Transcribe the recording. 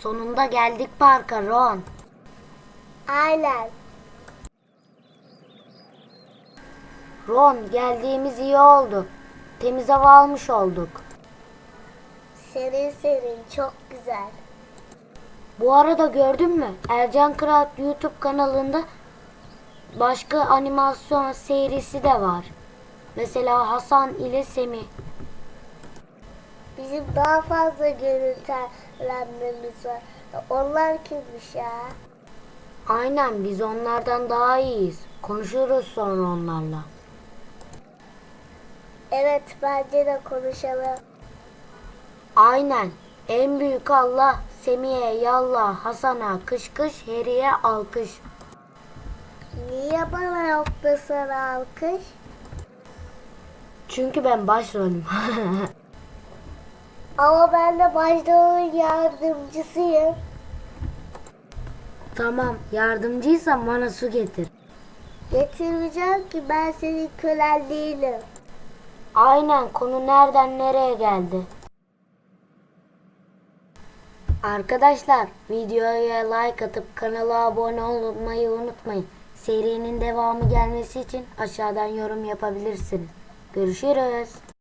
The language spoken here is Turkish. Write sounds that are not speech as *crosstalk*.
Sonunda geldik parka Ron. Aynen. Ron geldiğimiz iyi oldu. Temiz hava almış olduk. Serin serin çok güzel. Bu arada gördün mü? Ercan Kral YouTube kanalında başka animasyon serisi de var. Mesela Hasan ile Semih. Bizim daha fazla görüntülenmemiz var. Onlar kimmiş ya? Aynen biz onlardan daha iyiyiz. Konuşuruz sonra onlarla. Evet bence de konuşalım. Aynen. En büyük Allah Semih'e yallah, Hasan'a kış kış, Heri'ye alkış. Niye bana yok da sana alkış? Çünkü ben başrolüm. *laughs* Ama ben de başrolün yardımcısıyım. tamam yardımcıysan bana su getir. Getirmeyeceğim ki ben senin kölen değilim. Aynen konu nereden nereye geldi? Arkadaşlar videoya like atıp kanala abone olmayı unutmayın. Serinin devamı gelmesi için aşağıdan yorum yapabilirsiniz. Görüşürüz.